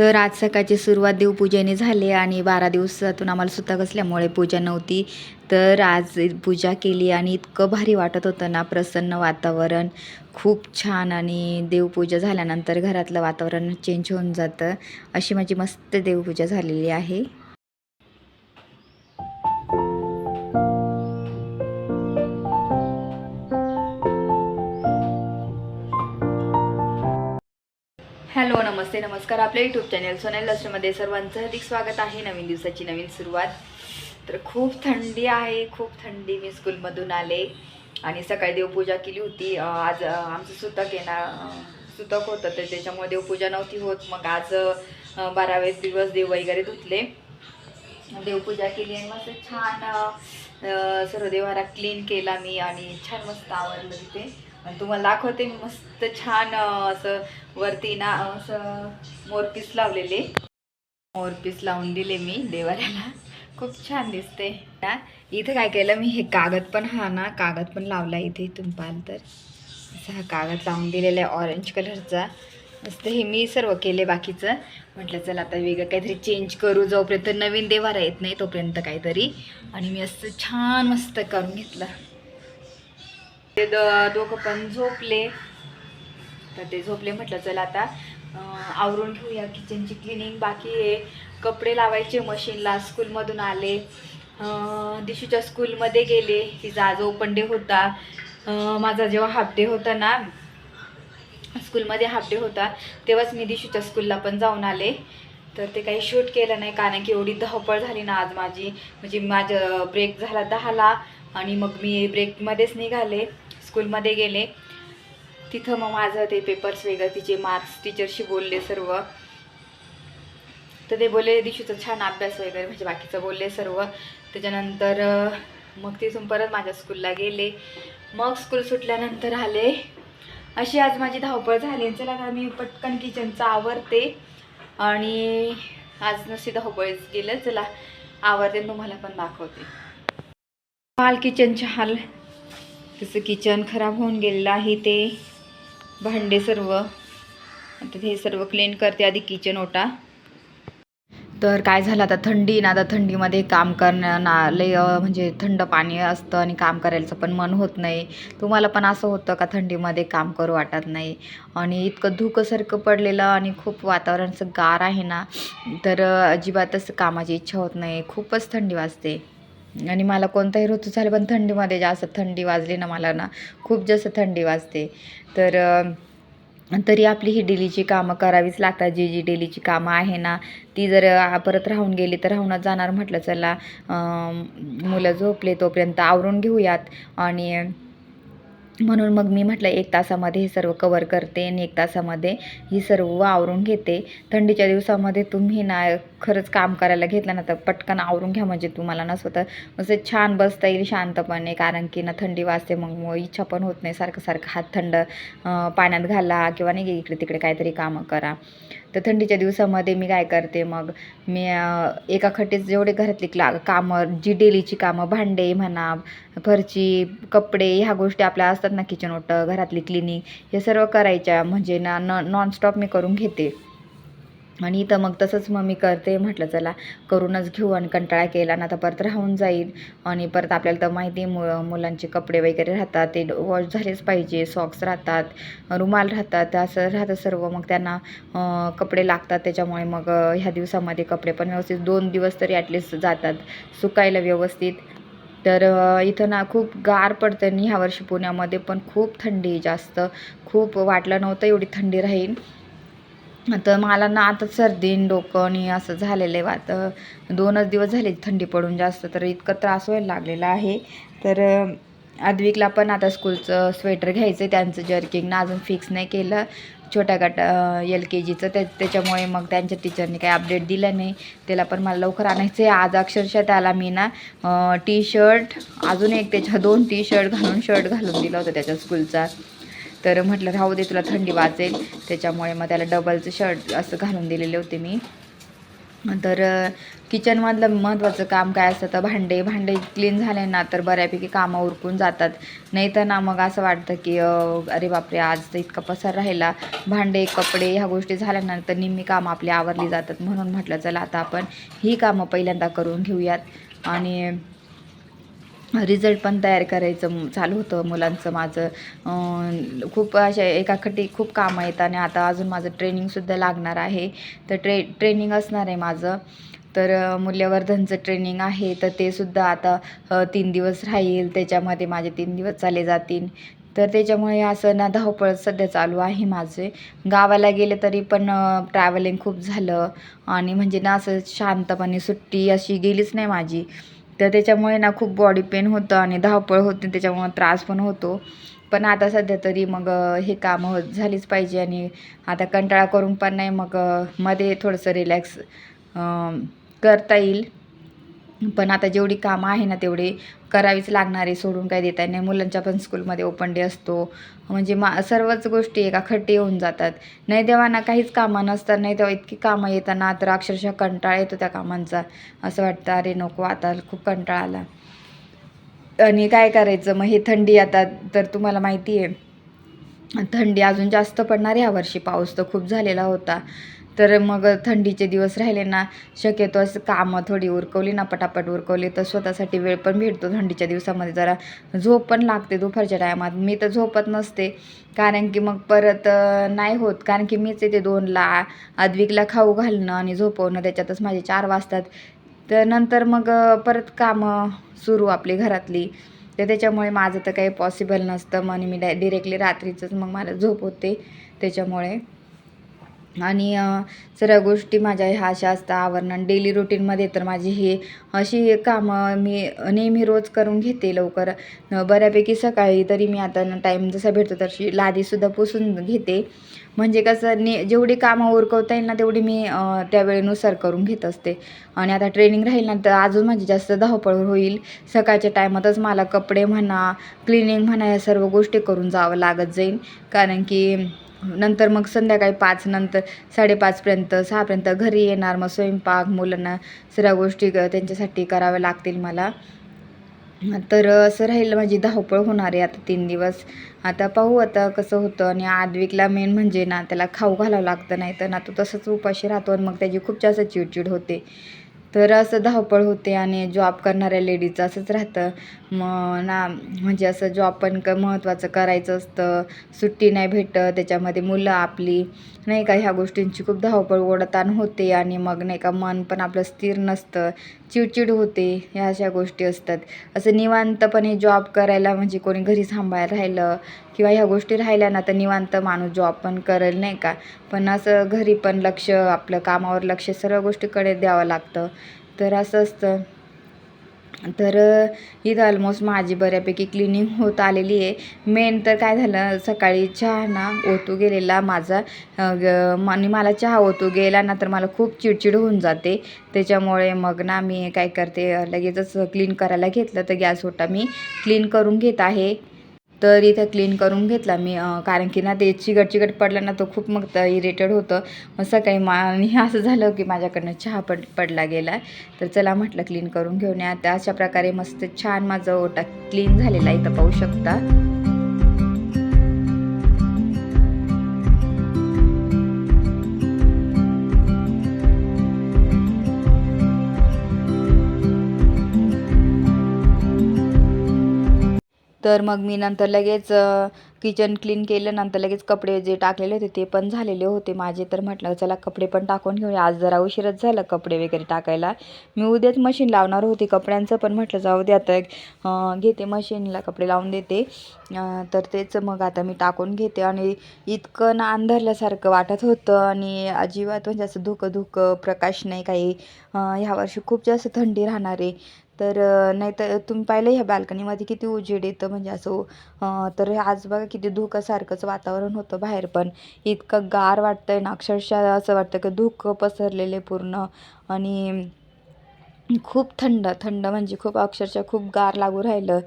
तर आज सकाळची सुरुवात देवपूजेने झाली आणि बारा दिवसातून आम्हाला सुतक असल्यामुळे पूजा नव्हती. तर आज पूजा केली आणि इतकं भारी वाटत होतं ना प्रसन्न वातावरण. खूप छान आणि देवपूजा झाल्यानंतर घरातलं वातावरण चेंज होऊन जातं. अशी माझी मस्त देवपूजा झालेली आहे. हॅलो नमस्ते नमस्कार. आपल्या यूट्यूब चॅनल सोनल लक्ष्मीमध्ये सर्वांचं अधिक स्वागत आहे. नवीन दिवसाची नवीन सुरुवात. तर खूप थंडी आहे. खूप थंडी मी स्कूलमधून आले. आणि सकाळी देवपूजा केली होती. आज आमचं सुतक आहे ना सुतक होतं तर त्याच्यामुळे देवपूजा नव्हती होत. मग आज अं, बारावे दिवस देव वगैरे धुतले. देवपूजा केली आणि मस्त छान अं, सर्व देवारा क्लीन केला मी आणि छान मस्त आवडलं तिथे. आणि तुम्हाला दाखवते मी मस्त छान असं वरती ना असं मोरपीस लावलेले. मोरपीस लावून दिले मी देवाऱ्याला. खूप छान दिसते. ना इथं काय केलं मी हे कागद पण हा ना कागद पण लावला इथे इथून पाहिलं तर. असा हा कागद लावून दिलेला आहे ऑरेंज कलरचा मस्त हे मी सर्व केले बाकीचं. म्हटलं चला आता वेगळं काहीतरी चेंज करू. जोपर्यंत नवीन देवारा येत नाही तोपर्यंत काहीतरी. आणि मी असं छान मस्त करून घेतलं. ते द दोघं पण झोपले. तर ते झोपले म्हटलं चला आता आवरून घेऊया किचनची क्लिनिंग बाकी आहे कपडे लावायचे मशीनला स्कूलमधून आले. दिशूच्या स्कूलमध्ये गेले. तिचा आज ओपन डे होता. माझा जेव्हा हाफ डे होता ना स्कूलमध्ये हाफ डे होता तेव्हाच मी दिशूच्या स्कूलला पण जाऊन आले. तर ते काही शूट केलं नाही कारण की एवढी धावपळ झाली ना आज माझी. म्हणजे माझं ब्रेक झाला दहाला आणि मग मी ब्रेकमध्येच निघाले. स्कूलमध्ये गेले. तिथं मग माझं ते पेपर्स वेगळं तिचे मार्क्स टीचरशी बोलले सर्व. तर ते बोलले दिशूचा छान अभ्यास वगैरे म्हणजे बाकीचं बोलले सर्व. त्याच्यानंतर मग तिथून परत माझ्या स्कूलला गेले. मग स्कूल सुटल्यानंतर आले. अशी आज माझी धावपळ झाली चला आता मी पटकन किचनचं आवरते. आणि आज नसे धावपळीच गेलं. चला आवरते तुम्हाला पण दाखवते. हाल किचनचे हाल. तसं किचन खराब होऊन गेलेलं आहे ते भांडे सर्व. आता हे सर्व क्लीन करते आधी किचन ओटा. तर काय झालं आता थंडी ना आता थंडीमध्ये काम करणं ना लय म्हणजे थंड पाणी असतं आणि काम करायचं पण मन होत नाही. तुम्हाला पण असं होतं का थंडीमध्ये काम करू वाटत नाही? आणि इतकं धुकंसारखं पडलेलं आणि खूप वातावरणचं गार आहे ना तर अजिबातच कामाची इच्छा होत नाही. खूपच थंडी वाजते. आणि मला कोणताही ऋतू झाला पण थंडीमध्ये जास्त थंडी वाजली ना मला ना खूप जास्त थंडी वाजते. तर तरी आपली ही डेलीची कामं करावीच लागतात. जी जी डेलीची कामं आहे ना ती जर परत राहून गेली तर राहूनच जाणार म्हटलं चला मुलं झोपले तोपर्यंत आवरून घेऊयात. आणि म्हणून मग मी म्हटलं एक तासामध्ये हे सर्व कवर करते आणि एक तासामध्ये ही सर्व आवरून घेते. थंडीच्या दिवसामध्ये तुम्ही ना खरंच काम करायला घेतलं ना तर पटकन आवरून घ्या म्हणजे तुम्हाला ना स्वतः असं छान बसता येईल शांतपणे. कारण की ना थंडी वाजते मग इच्छा पण होत नाही. सारखं सारखं हात थंड पाण्यात घाला किंवा नाही इकडे तिकडे काहीतरी कामं करा. तर थंडीच्या दिवसामध्ये मी काय करते मग? मी एका खट्टीत जेवढे घरातली क्ला कामं जी डेलीची कामं भांडे म्हणा फरची कपडे ह्या गोष्टी आपल्या असतात ना किचन ओटं घरातली क्लिनिंग हे सर्व करायच्या म्हणजे ना न नॉनस्टॉप मी करून घेते. आणि इथं मग तसंच मग मी करते म्हटलं चला करूनच घेऊ आणि कंटाळा केला ना तर परत राहून जाईल आणि परत आपल्याला तर माहिती आहे मु मुलांचे कपडे वगैरे राहतात ते वॉश झालेच पाहिजे सॉक्स राहतात रुमाल राहतात असं राहतं सर्व. मग त्यांना कपडे लागतात त्याच्यामुळे मग ह्या दिवसामध्ये कपडे पण व्यवस्थित दोन दिवस तरी ॲटलिस्ट जातात सुकायला व्यवस्थित. तर इथं ना खूप गार पडतं आणि ह्या वर्षी पुण्यामध्ये पण खूप थंडी जास्त. खूप वाटलं नव्हतं एवढी थंडी राहील तर मला ना आता सर्दी डोकं आणि असं झालेलं आहे. वात दोनच दिवस झाले थंडी पडून जास्त तर इतकं त्रास व्हायला लागलेला आहे. तर अं, आद्विकला पण आता स्कूलचं स्वेटर घ्यायचं आहे त्यांचं जर्किंगनं अजून फिक्स नाही केलं. छोट्या गट एल के जीचं. त्या त्याच्यामुळे मग त्यांच्या टीचरने काही अपडेट दिलं नाही. त्याला पण मला लवकर आणायचं आहे आज अक्षरशः त्याला मी ना टी शर्ट अजून एक त्याच्या दोन टी शर्ट घालून शर्ट घालून दिला होता त्याच्या स्कूलचा. तर म्हटलं राहू दे तुला थंडी वाजेल. त्याच्यामुळे मग त्याला डबलचं शर्ट असं घालून दिलेले होते मी. तर किचनमधलं महत्त्वाचं काम काय असतं तर भांडे भांडे क्लीन झाले ना तर बऱ्यापैकी कामं उरकून जातात. नाही तर ना मग असं वाटतं की अरे बापरे आज तर इतका पसार राहिला. भांडे कपडे ह्या गोष्टी झाल्यानंतर निम्मी कामं आपली आवरली जातात म्हणून म्हटलं चला आता आपण ही कामं पहिल्यांदा करून घेऊयात. आणि रिझल्ट पण तयार करायचं चालू होतं मुलांचं माझं. खूप अशा एकाखटी खूप कामं आहेत आणि आता अजून माझं ट्रेनिंगसुद्धा लागणार आहे. तर ट्रे ट्रेनिंग असणार आहे माझं. तर मूल्यवर्धनचं ट्रेनिंग आहे तर ते सुद्धा आता तीन दिवस राहील. त्याच्यामध्ये माझे तीन दिवस चाले जातील. तर त्याच्यामुळे असं ना धावपळ सध्या चालू आहे माझे. गावाला गेले तरी पण ट्रॅव्हलिंग खूप झालं. आणि म्हणजे ना असं शांतपणे सुट्टी अशी गेलीच नाही माझी. तर त्याच्यामुळे ना खूप बॉडी पेन होतं आणि धावपळ होते त्याच्यामुळं त्रास पण होतो. पण आता सध्या तरी मग हे कामं हो झालीच पाहिजे आणि आता कंटाळा करून पण नाही मग मध्ये थोडंसं रिलॅक्स करता येईल. पण आता जेवढी कामं आहे ना तेवढी करावीच लागणार आहे सोडून काय देता येत नाही. मुलांच्या पण स्कूलमध्ये ओपन डे असतो. म्हणजे मा सर्वच गोष्टी एका खट्टी होऊन जातात. नाही देवांना काहीच कामं नसतात नाही तेव्हा इतकी कामं येताना तर अक्षरशः कंटाळा येतो त्या कामांचा. असं वाटतं अरे नको आता खूप कंटाळा आला. आणि काय करायचं? मग हे थंडी आता तर तुम्हाला माहिती आहे थंडी अजून जास्त पडणार आहे. यावर्षी पाऊस तर खूप झालेला होता. तर मग थंडीचे दिवस राहिले ना शक्यतो असं कामं थोडी उरकवली ना पटापट उरकवली तर स्वतःसाठी वेळ पण भेटतो थंडीच्या दिवसामध्ये. जरा झोप पण लागते दुपारच्या टायमात. मी तर झोपत नसते कारण की मग परत नाही होत. कारण की मीच येते दोनला अद्विकला खाऊ घालणं आणि झोपवणं त्याच्यातच माझे चार वाजतात. तर नंतर मग परत कामं सुरू आपली घरातली. तर त्याच्यामुळे माझं तर काही पॉसिबल नसतं. मग मी डाय डिरेक्टली रात्रीचंच मग मला झोप होते. त्याच्यामुळे आणि सर्व गोष्टी माझ्या ह्या अशा असतात आवरणं. डेली रुटीनमध्ये तर माझी हे अशी कामं मी नेहमी रोज करून घेते लवकर. बऱ्यापैकी सकाळी तरी मी आता टाईम जसा भेटतो तशी लादीसुद्धा पुसून घेते. म्हणजे कसं ने जेवढी कामं उरकवता येईल ना तेवढी मी त्यावेळेनुसार करून घेत असते. आणि आता ट्रेनिंग राहील ना तर अजून माझी जास्त धावपळ होईल. सकाळच्या टायमातच मला कपडे म्हणा क्लिनिंग म्हणा या सर्व गोष्टी करून जावं लागत जाईल. कारण की नंतर मग संध्याकाळी पाच नंतर साडेपाचपर्यंत सहापर्यंत घरी येणार मग स्वयंपाक मुलांना सर्व गोष्टी त्यांच्यासाठी कराव्या लागतील मला. तर असं राहील माझी धावपळ होणार आहे आता तीन दिवस. आता पाहू आता कसं होतं. आणि आदविकला मेन म्हणजे ना त्याला खाऊ घालावं लागतं नाही तर ना तो तसंच उपाशी राहतो आणि मग त्याची खूप जास्त चिडचिड होते. तर असं धावपळ होते आणि जॉब करणाऱ्या लेडीचं असंच राहतं. मग ना म्हणजे असं जॉब पण क महत्त्वाचं करायचं असतं. सुट्टी नाही भेटत त्याच्यामध्ये मुलं आपली नाही का ह्या गोष्टींची खूप धावपळ ओढताण होते आणि मग नाही का मन पण आपलं स्थिर नसतं. चिडचिड होते ह्या अशा गोष्टी असतात. असं निवांतपणे जॉब करायला म्हणजे कोणी घरी सांभाळायला राहिलं किंवा ह्या गोष्टी राहिल्या ना तर निवांत माणूस जॉब पण करेल नाही का? पण असं घरी पण लक्ष आपलं कामावर लक्ष सर्व गोष्टीकडे द्यावं लागतं. तर असं असतं. तर इथं ऑलमोस्ट माझी बऱ्यापैकी क्लिनिंग होत आलेली आहे. मेन तर काय झालं सकाळी चहा ना ओतू गेलेला माझा. आणि मला चहा ओतू गेला ना तर मला खूप चिडचिड होऊन जाते. त्याच्यामुळे मग ना मी काय करते लगेचच क्लीन करायला घेतलं. तर गॅस ओटा मी क्लीन करून घेत आहे. तर इथं क्लीन करून घेतला मी कारण की ना ते चिकट चिकट पडलं ना तो खूप मग इरिटेड होतं. मग सकाळी मा आणि असं झालं की माझ्याकडनं चहा पड पडला गेला. तर चला म्हटलं क्लीन करून घेऊन या. त्या अशा प्रकारे मस्त छान माझा ओटा क्लीन झालेला आहे इथं पाहू शकता. तर मग मी नंतर लगेच किचन क्लीन केलं. नंतर लगेच कपडे जे टाकलेले होते ते पण झालेले होते माझे. तर म्हटलं चला कपडे पण टाकून घेऊया. आज जरा उशीरच झालं कपडे वगैरे टाकायला. मी उद्याच मशीन लावणार होती कपड्यांचं पण म्हटलं जाऊ दे आता. घेते मशीनला कपडे लावून देते. तर तेच मग आता मी टाकून घेते. आणि इतकं ना अंधारल्यासारखं वाटत होतं. आणि अजिबात म्हणजे असं धुकं धुकं प्रकाश नाही काही. ह्या वर्षी खूप जास्त थंडी राहणार आहे. तर नाहीतर तुम्ही पाहिलं ह्या बाल्कनीमध्ये किती उजेड येतं? म्हणजे असं तर आज बघा किती धुकासारखंच वातावरण होतं बाहेर पण. इतकं गार वाटतं आहे ना अक्षरशः असं वाटतं की धुकं पसरलेले पूर्ण. आणि खूप थंड थंड म्हणजे खूप अक्षरशः खूप गार लागू राहिलं.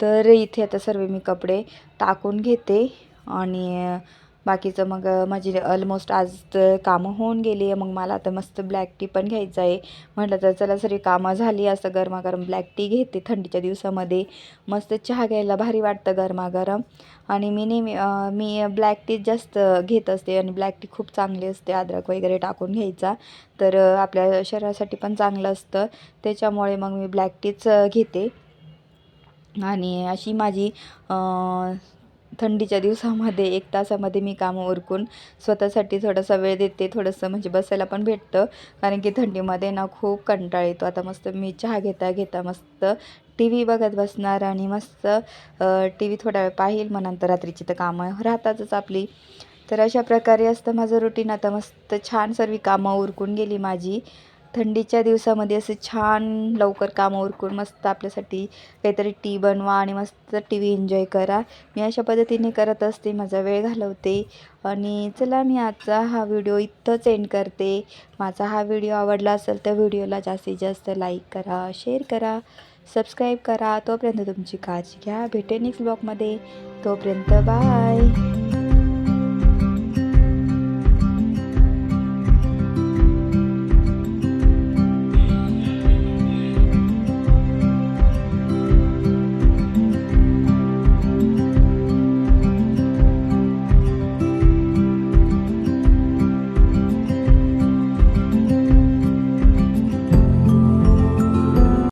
तर इथे आता सर्व मी कपडे टाकून घेते आणि बाकीचं मग माझी ऑलमोस्ट आज तर कामं होऊन गेली आहे. मग मला आता मस्त ब्लॅक टी पण घ्यायचं आहे. म्हटलं तर चला सरी कामं झाली असं गरमागरम ब्लॅक टी घेते थंडीच्या दिवसामध्ये. मस्त चहा घ्यायला भारी वाटतं गरमागरम. आणि मी नेहमी मी ब्लॅक टी जास्त घेत असते आणि ब्लॅक टी खूप चांगली असते अद्रक वगैरे टाकून घ्यायचा. तर आपल्या शरीरासाठी पण चांगलं असतं. त्याच्यामुळे मग मी ब्लॅक टीच घेते. आणि अशी माझी थंडीच्या दिवसामध्ये एक तासामध्ये मी कामं उरकून स्वतःसाठी थोडासा वेळ देते. थोडंसं म्हणजे बसायला पण भेटतं. कारण की थंडीमध्ये ना खूप कंटाळ येतो. आता मस्त मी चहा घेता घेता मस्त टी व्ही बघत बसणार आणि मस्त टी व्ही थोडा वेळ पाहील. मग नंतर रात्रीची तर कामं राहतातच आपली. तर अशा प्रकारे असतं माझं रुटीन आता मस्त छान सर्व कामं उरकून गेली माझी. थंडीच्या दिवसामध्ये असे छान लवकर कामं उरकून मस्त आपल्यासाठी काहीतरी टी बनवा आणि मस्त टी व्ही एन्जॉय करा. मी अशा पद्धतीने करत असते माझा वेळ घालवते. आणि चला मी आजचा हा व्हिडिओ इथंच एंड करते. माझा हा व्हिडिओ आवडला असेल तर व्हिडिओला जास्तीत जास्त लाईक करा शेअर करा सबस्क्राईब करा. तोपर्यंत तुमची काळजी घ्या. भेटे नेक्स्ट ब्लॉगमध्ये तोपर्यंत बाय